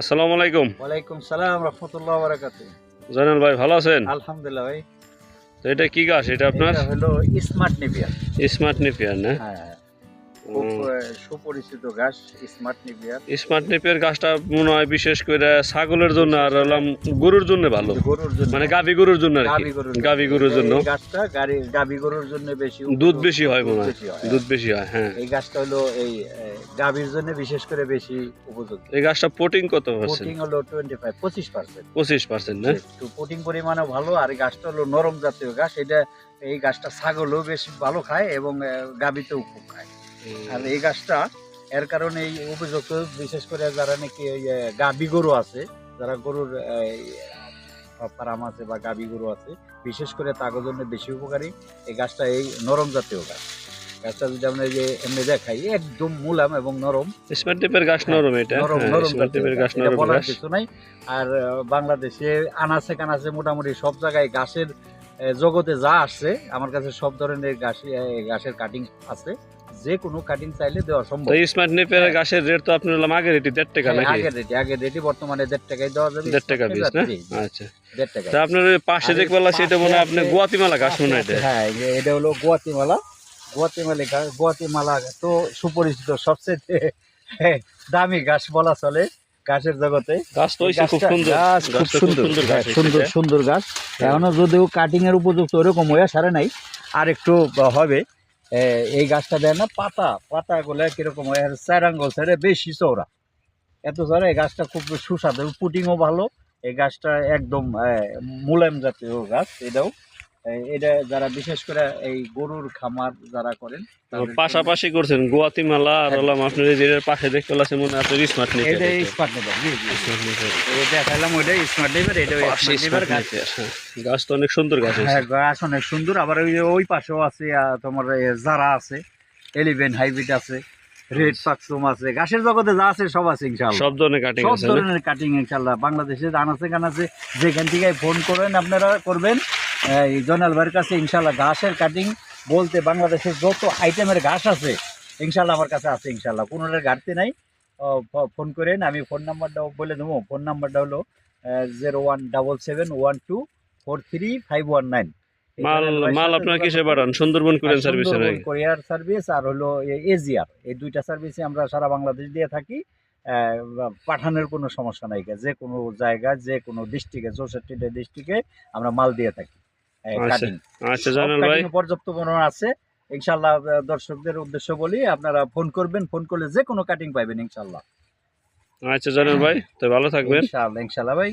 আসসালামু আলাইকুম। ওয়ালাইকুম সালাম রহমতুল্লাহ বারাকাত জয়নাল ভাই ভালো আছেন? আলহামদুলিল্লাহ ভাই। তো এটা কি গাছ? এটা আপনার? হলো স্মার্ট নেপিয়ার স্মার্ট নেপিয়ার না? হ্যাঁ। খুব সুপরিচিত গাছ স্মার্ট নেপিয়ার। স্মার্ট নেপিয়ার গাছটা মনে হয় বিশেষ করে ছাগলের জন্য আর হলাম গরুর জন্য ভালো। গরুর জন্য। মানে গাভী গরুর জন্য আর কি। গাভী গরুর জন্য। গাছটা গাভী গরুর বেশি দুধ বেশি হয় মনে হয়। দুধ বেশি হয় হ্যাঁ। এই গাছটা হলো এই গাভীর জন্য বিশেষ করে বেশি উপযুক্ত এই গাছটা পোটিং কত পার্সেন্ট? পোটিং হলো না? পোটিং পরিমাণও ভালো আর গাছটা হলো নরম জাতীয় গাছ এটা এই গাছটা ছাগলও বেশ ভালো খায় এবং গাভীতেও খুব খায়। আর এই গাছটা এর কারণে এই উপযুক্ত বিশেষ করে যারা নাকি গাভী গরু আছে যারা গরুর ফার্ম আছে বা গাভী গরু আছে বিশেষ করে তাগর জন্য বেশি উপকারী এই গাছটা এই নরম জাতীয় গাছ। গাছটা যদি আমরা যে এমনি দেখাই একদম মুলাম এবং নরম। স্মার্ট নেপের গাছ নরম এটা? নরম হ্যাঁ, নরম গাছ। গাছ। নরম বলার কিছু নাই। আর বাংলাদেশে আনাচে কানাচে মোটামুটি সব জায়গায় গাছের জগতে যা আসছে আমার কাছে সব ধরনের গাছ গাছের কাটিং আছে। যে কোনো কাটিং চাইলে দেওয়া সম্ভব। তো স্মার্ট নেপের গাছের রেট তো আপনার হলাম আগের এটি দেড় টাকা হ্যাঁ, নাকি? আগের রেটে আগের রেটে বর্তমানে দেড় টাকায় দেওয়া যাবে। দেড় টাকা পিস না? আচ্ছা। দেড় টাকা তা আপনার পাশে দেখতে সেটা মনে হয় আপনি গুয়াতিমালা গাছ মনে হয় এটা। হ্যাঁ এটা হলো গুয়াতিমালা। গুয়াতিমালা গাছ গুয়াতিমালা তো সুপরিচিত সবচেয়ে দামি গাছ বলা চলে গাছের জগতে। গাছ তো খুব সুন্দর। গাছ খুব সুন্দর। সুন্দর গাছ হ্যাঁ, সুন্দর সুন্দর গাছ। এখনও যদিও কাটিং এর উপযুক্ত ওরকম হয়ে সারে নাই আর একটু হবে। এই গাছটা দেয় না, পাতা। পাতা গুলো কীরকম আর চার আঙ্গল সাইডে বেশি চৌড়া এত চৌড়া এই গাছটা খুব সুস্বাদু। পুটিংও ভালো। এই গাছটা একদম মুলায়ম জাতীয় গাছ, এটাও। এটা যারা বিশেষ করে এই গরুর খামার যারা করেন পাশাপাশি করছেন গুয়াতিমালা আর হ্যাঁ। আপনার এই পাশে দেখতে পেলাম মনে আপনার স্মার্ট নেপের এটা। স্মার্ট জি এটা ওইটা স্মার্ট এটা স্মার্ট নেবার গাছ। হ্যাঁ। গাছ তো অনেক সুন্দর গাছ হ্যাঁ গাছ অনেক সুন্দর আবার ওই ওই পাশেও আছে তোমার যারা আছে এলিভেন হাইব্রিড আছে রেড পাকসুম আছে গাছের জগতে যা আছে সব আছে ইনশাআল্লাহ। সব ধরনের কাটিং সব আছে ধরনের কাটিং ইনশাআল্লাহ। বাংলাদেশে ধান আছে গান আছে যেখান থেকে ফোন করেন আপনারা করবেন। এই জনাল ভাইয়ের কাছে ইনশাল্লাহ ঘাসের কাটিং বলতে বাংলাদেশের যত আইটেমের ঘাস আছে ইনশাল্লাহ আমার কাছে আছে ইনশাল্লাহ কোনোটার ঘাটতি নাই। ফোন করেন আমি ফোন নাম্বারটাও বলে দেবো। ফোন নাম্বারটা হলো zero one double seven one two four three five one nine মাল মাল আপনার কিসে পাঠান? সুন্দরবন কুরিয়ান সার্ভিসে কোরিয়ার সার্ভিস আর হলো এজিআর। এই দুইটা সার্ভিসে আমরা সারা বাংলাদেশ দিয়ে থাকি। পাঠানোর কোনো সমস্যা নাই। যে কোনো জায়গায় যে কোনো ডিস্ট্রিক্টে চৌষট্টিটা ডিস্ট্রিক্টে আমরা মাল দিয়ে থাকি। কাটিং। আচ্ছা জানাল ভাই। পর্যাপ্ত পরিমাণ আছে। ইনশাল্লাহ দর্শকদের উদ্দেশ্য বলি আপনারা ফোন করবেন ফোন করলে যে কোনো কাটিং পাইবেন ইনশাল্লাহ আচ্ছা জানাল ভাই। তো ভালো থাকবেন। ইনশাল্লাহ ইনশাল্লাহ ভাই।